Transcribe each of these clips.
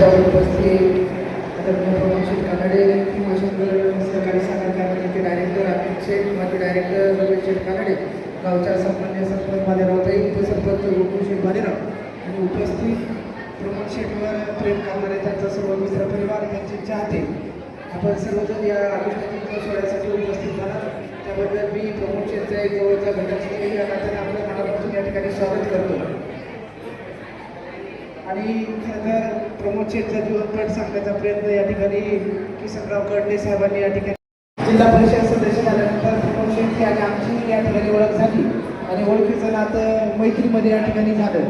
व्यासपीठावर उपस्थित आदरणीय कानडे भीमाशंकर सहकारी साखर कारखान्याचे डायरेक्टर अमित शेठ माजी डायरेक्टर रमेश शेठ कानडे गावच्या सन्मान्य सरपंच भालेरावताई उपसरपंच गोकुळ शेठ भालेराव आणि उपस्थित प्रमोद शेठवर प्रेम करणारे त्यांचा सर्व मित्र परिवार त्यांचे चाहते. आपण सर्वजण या अनुष्ठानिक सोहळ्यासाठी उपस्थित झाला त्याबद्दल मी प्रमोद शेठचा एक जवळचा घटक या नात्याने आपल्या मनापासून या ठिकाणी स्वागत करतो. आणि खरं प्रमोद शेठचा जीवनपट सांगण्याचा प्रयत्न या ठिकाणी किसनराव कडणे साहेबांनी या ठिकाणी जिल्हा परिषद सदस्य झाल्यानंतर प्रमोद शेठ आणि आमची या ठिकाणी ओळख झाली आणि ओळखीचं नातं मैत्रीमध्ये या ठिकाणी झालं.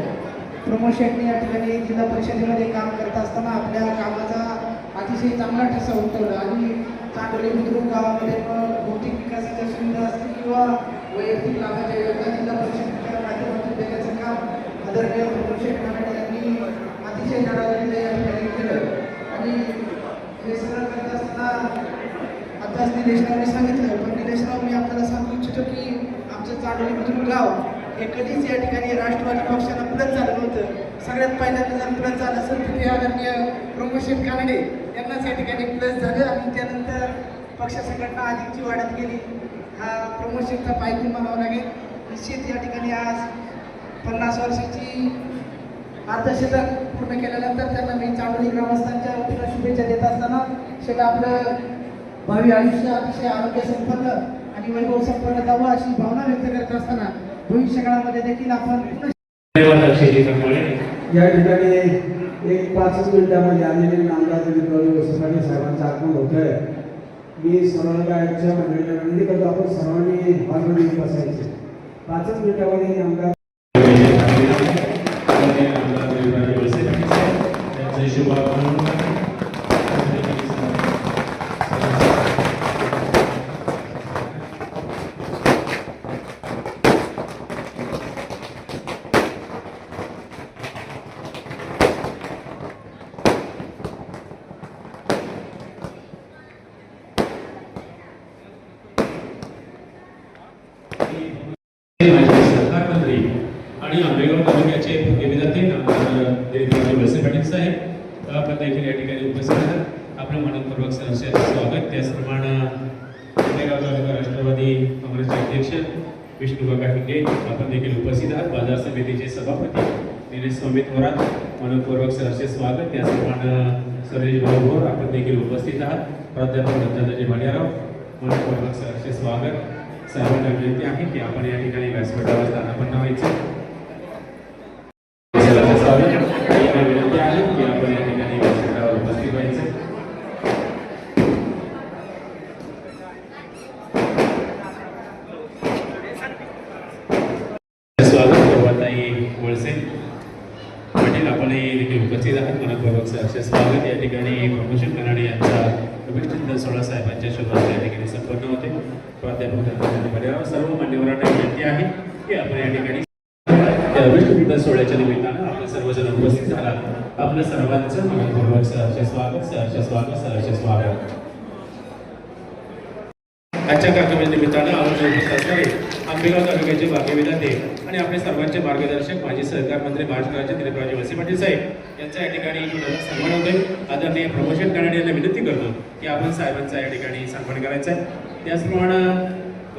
प्रमोद शेठने या ठिकाणी जिल्हा परिषदेमध्ये काम करत असताना आपल्या कामाचा अतिशय चांगला ठसा उमटवला आणि चांगले बुद्रुक गावामध्ये भौतिक विकासाच्या सुविधा असतील किंवा वैयक्तिक लाभाच्या योजना जिल्हा परिषदेच्या माध्यमातून देण्याचं काम आदरणीय प्रमोद शेठ यांनी अतिशय धडाधडीने या ठिकाणी केलं. आणि हे सगळं करत असताना आताच निलेशरावने सांगितलं पण निलेशराव मी आपल्याला सांगू इच्छितो की आमचं चांडोली गाव हे कधीच या ठिकाणी राष्ट्रवादी पक्षाला प्लस झालं नव्हतं. सगळ्यात पहिल्यांदा जर प्लस झालं असेल तर ते आदरणीय प्रमोद कानडे यांनाच या ठिकाणी प्लस झालं आणि त्यानंतर पक्ष संघटना अधिकची वाढत गेली. हा प्रमोद शेठचा पायथून म्हणावा लागेल. निश्चित या ठिकाणी आज पन्नास वर्षाची अर्धशतक पूर्ण केल्यानंतर त्यांना मी चांडोली ग्रामस्थांच्या वतीनं शुभेच्छा देत असताना शेठ आपलं भावी आयुष्य अतिशय आरोग्य संपन्न आणि वैभव संपन्न जावं अशी भावना व्यक्त करत असताना भविष्यकाळामध्ये देखील आपण या ठिकाणी एक पाचच मिनिटामध्ये आलेले नामदार ससाणे साहेबांचं आगमन होत आहे मी सर्वांच्या मंडळीला विनंती करतो आपण सर्वांनी हॉलमध्ये बसायचे. पाचच मिनिटामध्ये आमदार त्यांचे शुभागमन आणि आंबेगाव तालुक्याचे विद्यार्थी नामदार वळसे पाटील साहेब आपण देखील या ठिकाणी उपस्थित आहात. आपलं मनपूर्वक सहर्ष स्वागत. त्याचप्रमाणे आंबेगाव तालुका राष्ट्रवादी काँग्रेसचे अध्यक्ष विष्णू काका हिंगे आपण देखील उपस्थित आहात. बाजार समितीचे सभापती निलेश स्वामी थोरात मनपूर्वक सहर्ष स्वागत. त्याचप्रमाणे सुरेश भाऊ भोर आपण देखील उपस्थित आहात. प्राध्यापक दत्ताजी भालेराव मनपूर्वक सहर्ष स्वागत. सर्वांना विनंती आहे की आपण या ठिकाणी व्यासपीठावर स्थानापन्न व्हायचं. सर्वांचं स्वागत विनंती आहे की आपण या ठिकाणी व्यासपीठावर उपस्थित व्हायचं. स्वागत वळसे पाटील आपणही उपस्थित आहात. मनपूर्वक सहर्ष स्वागत. या ठिकाणी प्रमोशन कनाडे यांचा रमेशचंद्र सोळा साहेबांच्या शुभारंभ या ठिकाणी संपन्न होते. प्राध्यापक सर्व मान्यवरांना विनंती आहे की आपण या ठिकाणी त्या सोहळ्याच्या निमित्तानं आपण सर्वजण उपस्थित झाला. आपलं सर्वांचं मनपूर्वक सहर्ष स्वागत सहर्ष स्वागत सहर्ष स्वागत. आजच्या कार्यक्रमाच्या निमित्तानं आपण उपस्थित असणारे आंबेगाव तालुक्याचे भाग्यविधाते आणि आपले सर्वांचे मार्गदर्शक माजी सहकार मंत्री महाराष्ट्राचे त्रिपुराजी वसे पाटील साहेब यांचा या ठिकाणी सन्मान होतोय. आदरणीय प्रमोशन करणारे यांना विनंती करतो की आपण साहेबांचा या ठिकाणी सन्मान करायचा आहे. त्याचप्रमाणे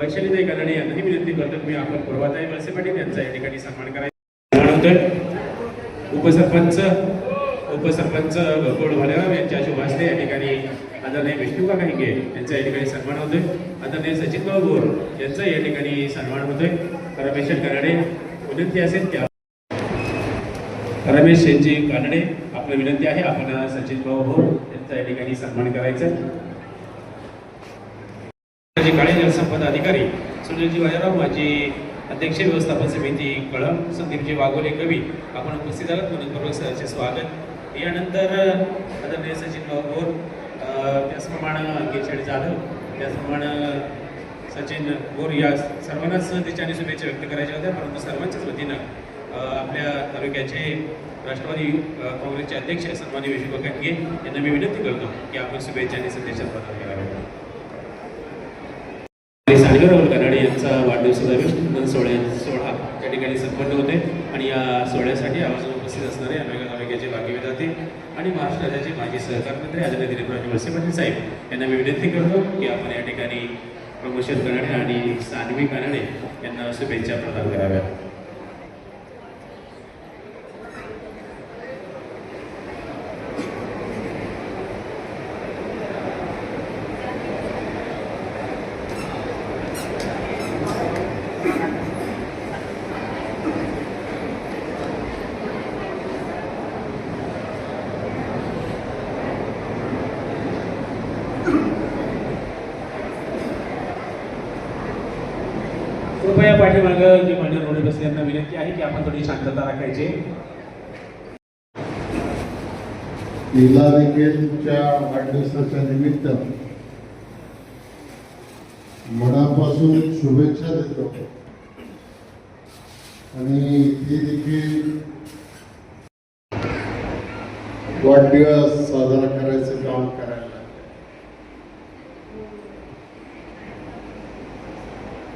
वैशालीताई कनाडे यांनाही विनंती करतो की आपण पूर्वाताई वळसे पाटील यांचा या ठिकाणी सन्मान करायचा सन्मान होतोय. उपसरपंच उपसरपंच गोड भालेराव यांच्या शुभ या ठिकाणी आदरणीय विष्णू काका हिंगे यांचा या ठिकाणी सन्मान होतोय. आदरणीय सचिन भाऊ गोर यांचा या ठिकाणी सन्मान होतोय. रमेश कानडे विनंती असेल त्या रमेश यांची कानडे आपली विनंती आहे आपण सचिन भाऊ भोर यांचा या ठिकाणी सन्मान करायचा. माझे काळे जलसंपदा अधिकारी सुनीलजी वाजाराव माझी अध्यक्ष व्यवस्थापन समिती कळम संदीपजी वाघोले कवी आपण उपस्थित आहात. मनपूर्वक सहर्ष स्वागत. यानंतर आदरणीय सचिन भाऊ भोर त्याचप्रमाणे अंकित जाधव त्याचप्रमाणे सचिन बोर या सर्वांनाच त्याच्याने शुभेच्छा व्यक्त करायच्या होत्या परंतु सर्वांच्याच वतीनं आपल्या तालुक्याचे राष्ट्रवादी काँग्रेसचे अध्यक्ष सन्मान्य विष्णू काके यांना मी विनंती करतो की आपण शुभेच्छा आणि संदेशात बदल करावे साडगारावर कनाडे यांचा वाढदिवसाचा सोहळ्या सोहळा त्या ठिकाणी संपन्न होते आणि या सोहळ्यासाठी आवाज उपस्थित असणारे अमेरिका तालुक्याचे बाकी विद्यार्थी आणि महाराष्ट्र राज्याचे माजी सहकार मंत्री आदरणीय दिलीपरावजी वळसे पाटील साहेब यांना मी विनंती करतो की आपण या ठिकाणी प्रमोशन कनाडे आणि सान्वी कनाडे यांना शुभेच्छा प्रदान कराव्यात. पाठीमागं जे मान्य रोड बसले यांना विनंती आहे की आपण थोडी शांतता राखायची. लीला देखीलच्या वाढदिवसाच्या निमित्त मनापासून शुभेच्छा देतो. आणि ती देखील वाढदिवस साजरा करायचं काम करायला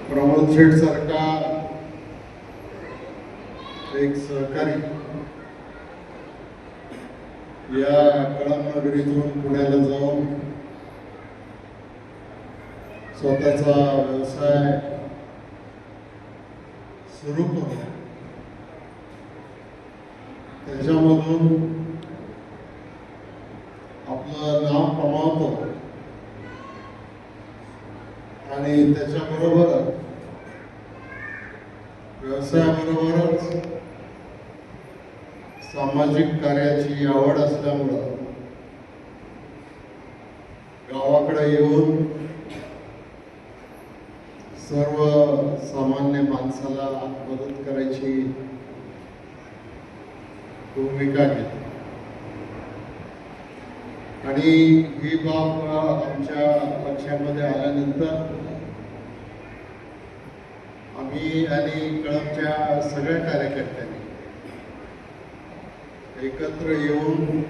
प्रमोद शेठ सारखा एक सहकारी या कळमनगरीतून पुण्याला जाऊन स्वतःचा व्यवसाय सुरू करून त्याच्यामधून आपलं नाव कमावतो. आणि त्याच्याबरोबर व्यवसायाबरोबरच सामाजिक कार्याची आवड असल्यामुळं गावाकडे येऊन सर्व सामान्य माणसाला मदत करायची भूमिका घेतली आणि ही बाब आमच्या पक्षामध्ये आल्यानंतर मी आणि कळमच्या सगळ्या कार्यकर्त्यांनी एकत्र येऊन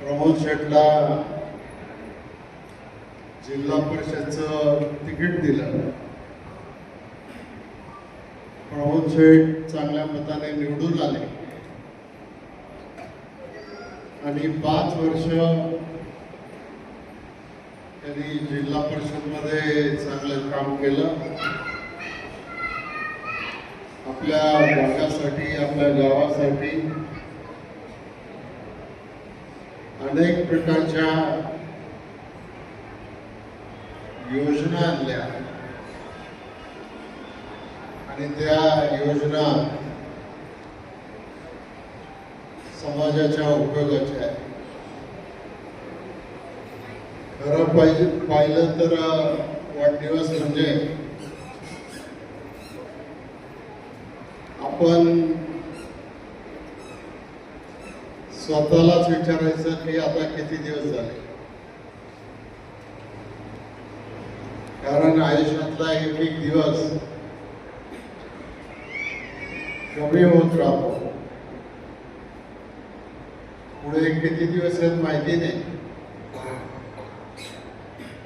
प्रमोद शेटला जिल्हा परिषदचं तिकीट दिलं. प्रमोद शेठ चांगल्या मताने निवडून आले. आणि पाच वर्ष त्यांनी जिल्हा परिषदमध्ये चांगलं काम केलं. आपल्या भागासाठी आपल्या गावासाठी अनेक प्रकारच्या योजना आणल्या. आणि त्या योजना समाजाच्या उपयोगाच्या आहेत. खरं पाहिजे पाहिलं तर वाढदिवस म्हणजे आपण स्वतःलाच विचारायचं की आता किती दिवस झाले? कारण आयुष्यातला एक एक दिवस कमी होत राहतो. पुढे किती दिवस आहेत माहिती नाही.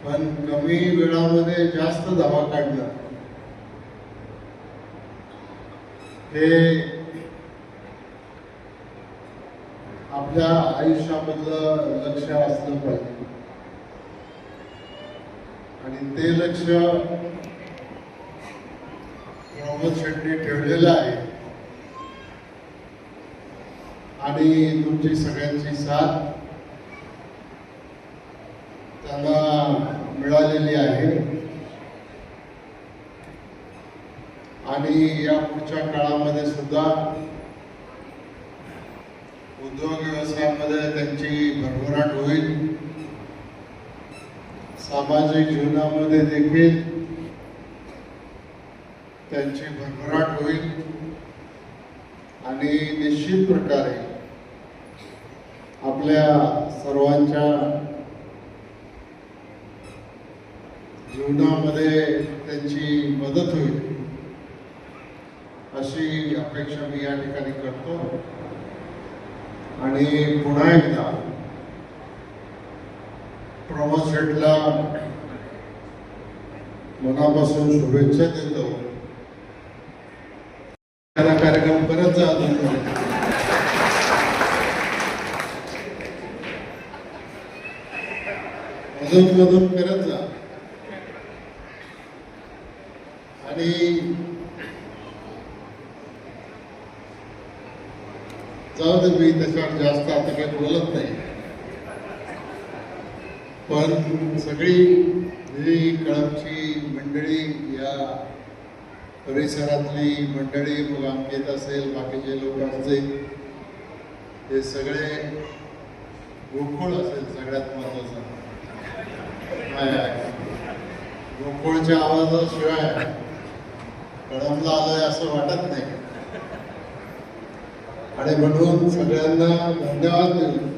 पण कमी वेळामध्ये जास्त धावा काढणं. हे आपल्या आयुष्यामधलं लक्ष असलं पाहिजे. आणि ते लक्ष मोहम्मद शेट्टी ठेवलेलं आहे. आणि तुमची सगळ्यांची साथ. त्यांना मिळालेली आहे. आणि या पुढच्या काळामध्ये सुद्धा उद्योग व्यवसायामध्ये त्यांची भरभराट होईल. सामाजिक जीवनामध्ये देखील त्यांची भरभराट होईल. आणि निश्चित प्रकारे आपल्या सर्वांच्या जीवनामध्ये त्यांची मदत होईल अशी अपेक्षा मी या ठिकाणी करतो. आणि पुन्हा एकदा प्रमोद शेटला मनापासून शुभेच्छा देतो. कार्यक्रम परत जात अजून मधून करत जाऊ दे मी त्याच्यावर जास्त आता काही बोलत नाही. पण सगळी ही कळमची मंडळी या परिसरातली मंडळी मग अंकित असेल बाकीचे लोक असतील हे सगळे गोकुळ असेल सगळ्यात महत्वाचं. गोकुळच्या आवाजाशिवाय कळमला आलोय असं वाटत नाही. आणि म्हणून सगळ्यांना धन्यवाद देऊन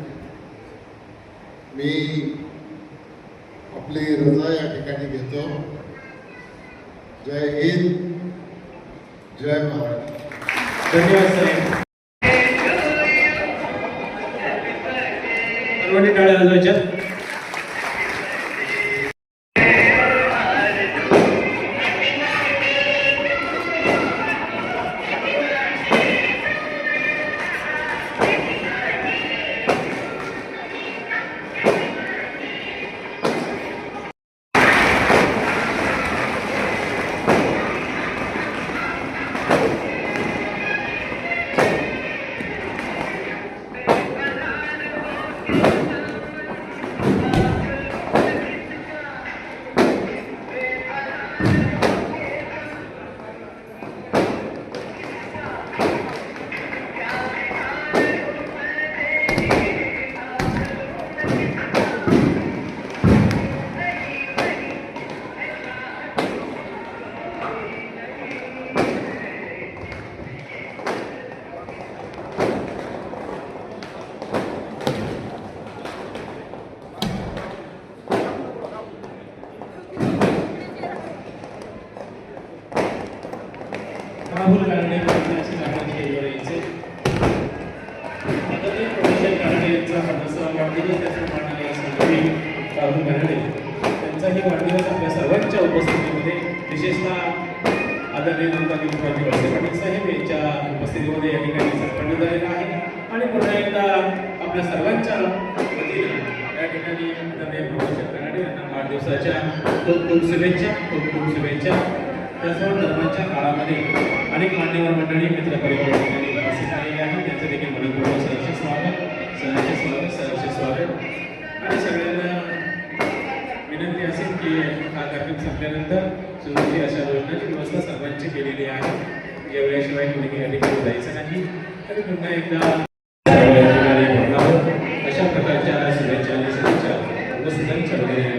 मी आपली रजा या ठिकाणी घेतो. जय हिंद जय महाराष्ट्र. धन्यवाद साहेब सर्वांनी टाळ्या वाजवायच्या राहुल गांधी यांची नाराजी केली यायचे आदरणीय प्रोफेसर गांधी यांचा वाढदिवस वाढदिवस त्याचप्रमाणे या राहुल गांधी त्यांचाही वाढदिवस आपल्या सर्वांच्या उपस्थितीमध्ये विशेषतः आदरणीय नंदा मुखर्जी वळसे पाटील साहेब यांच्या उपस्थितीमध्ये या ठिकाणी संपन्न झालेला आहे. आणि पुन्हा एकदा आपल्या सर्वांच्या वतीनं या ठिकाणी आदरणीय प्रोफेसर गांधी यांना वाढदिवसाच्या खूप खूप शुभेच्छा खूप खूप शुभेच्छा. त्याचबरोबर धर्माच्या काळामध्ये अनेक मान्यवर मंडळी मित्र उपस्थित आलेले आहेत. त्यांचं देखील मनपूर्वक सहर्ष स्वागत. सहर्ष स्वागत सहर्ष स्वागत. आणि सगळ्यांना विनंती असेल की हा कार्यक्रम संपल्यानंतर सुरुवाती अशा योजनाची व्यवस्था सर्वांची केलेली आहे. जेवल्याशिवाय कोणी या ठिकाणी जायचं नाही. तरी पुन्हा एकदा अशा प्रकारच्या शुभेच्छा आणि सदिच्छा उपस्थितांच्या वतीने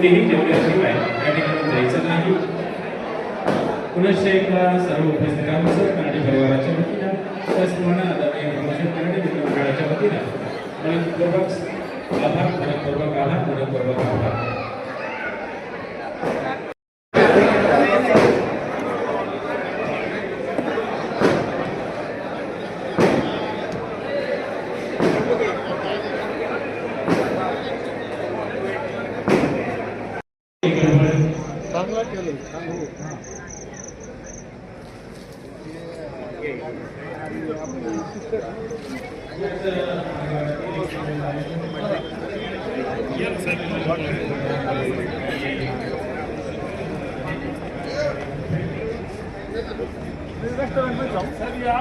कुणीही ठेवल्याशिवाय या ठिकाणी जायचं नाही. पुनश्च एकदा सर्व उपस्थितांचं मराठी परिवाराच्या वतीनं त्याचप्रमाणे आदरणीय प्रमोशन करणे मित्र मंडळाच्या वतीनं मनपूर्वक आभार मनपूर्वक आभार मनपूर्वक आभार.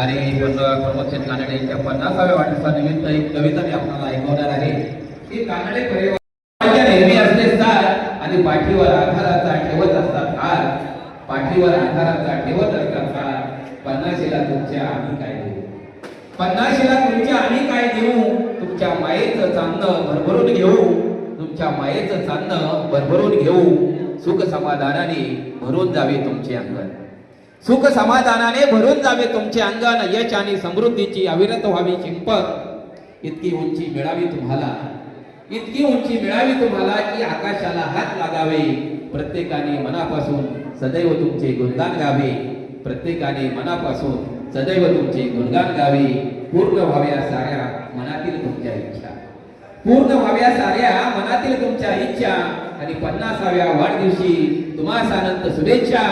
आणि पण प्रमोदचंद कानडे यांच्या पन्नासाव्या वाढदिवसानिमित्त एक कविता मी आपल्याला ऐकवणार आहे. की कानडे परिवाराच्या नेहमी असते साथ आणि पाठीवर आधाराचा ठेवत असतात हार. पाठीवर आधाराचा ठेवत असतात हार. पन्नाशीला तुमच्या आम्ही काय देऊ? पन्नाशीला तुमच्या आम्ही काय देऊ? तुमच्या मायेचं चांदणं भरभरून घेऊ. तुमच्या मायेचं चांदणं भरभरून घेऊ. सुख समाधानाने भरून जावे तुमचे अंगण. सुख समाधानाने भरून जावे तुमचे अंगण यश आणि समृद्धीची अविरत व्हावी चिंपत. इतकी उंची मिळावी तुम्हाला. इतकी उंची मिळावी तुम्हाला की आकाशाला हात लागावे. प्रत्येकाने मनापासून सदैव तुमचे गुणगान गावे. प्रत्येकाने मनापासून सदैव तुमचे गुणगान गावे. पूर्ण व्हाव्या साऱ्या मनातील तुमच्या इच्छा. पूर्ण व्हाव्या साऱ्या मनातील तुमच्या इच्छा आणि पन्नासाव्या वाढदिवशी तुम्हास अनंत शुभेच्छा.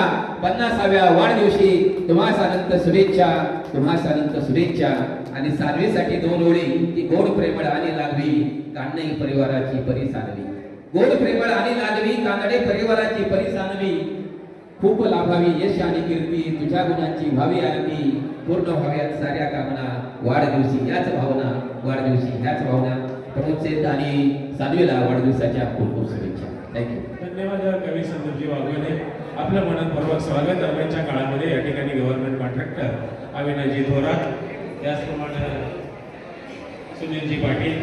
पन्नासाव्या वाढदिवशी तुम्हास अनंत शुभेच्छा तुम्हास अनंत शुभेच्छा. आणि सानवीसाठी दोन ओळी ती गोड प्रेमळ आणि लागवी कान्हई परिवाराची परी सानवी. गोड प्रेमळ आणि लागवी कानडे परिवाराची परी सानवी. खूप लाभावी यश आणि कीर्ती तुझ्या गुणांची व्हावी आरती. पूर्ण व्हाव्यात साऱ्या कामना वाढदिवशी याच भावना वाढदिवशी ह्याच भावना. प्रमोद सेठ आणि सानवीला वाढदिवसाच्या खूप खूप शुभेच्छा थँक्यू धन्यवाद कवी संदीपजी वाघोले आपलं मनपूर्वक स्वागत. दरम्यानच्या काळामध्ये या ठिकाणी गव्हर्नमेंट कॉन्ट्रॅक्टर अविनाजी थोरात. त्याचप्रमाणे सुनीलजी पाटील.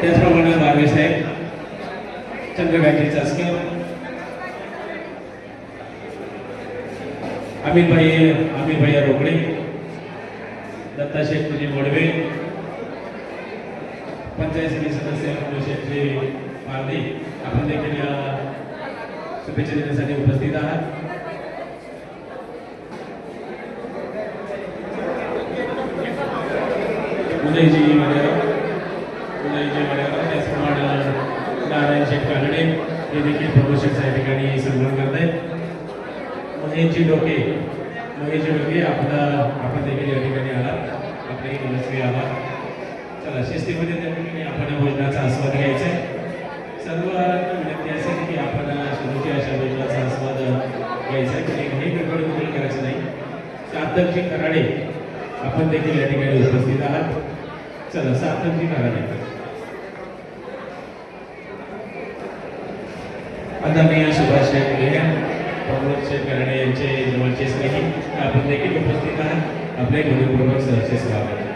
त्याचप्रमाणे बारवे साहेब. चंद्रकांतजी चासकर. अमित भाई अमित भैया रोकडे दत्ता शेठजी मोडवे पंचायत समिती सदस्य शेठजी पारदे आपण देखील या शुभेच्छा देण्यासाठी उपस्थित आहात. उदयजी वडेरा उदयजी वडेरा त्याचप्रमाणे नारायण शेठ कानडे हे देखील प्रमोशनच्या या ठिकाणी सन्मान करत आहेत महेशजी डोके महेशजी डोके आपला आपण देखील या ठिकाणी आला आपले मनस्वी आला चला शिस्तीमध्ये त्या ठिकाणी आपण भोजनाचा आस्वाद घ्यायचा आहे सर्व विनंती असेल की आपण शुरूची अशा भोजनाचा आस्वाद घ्यायचा. आहे काही गडबड देखील करायचं नाही. सातमजी कराडे आपण देखील या ठिकाणी उपस्थित आहात. चला सातमजी कराडे. आता मी त्यांचे जवळचे स्नेही आपण देखील उपस्थित आहात आपले मनपूर्वक सहर्ष स्वागत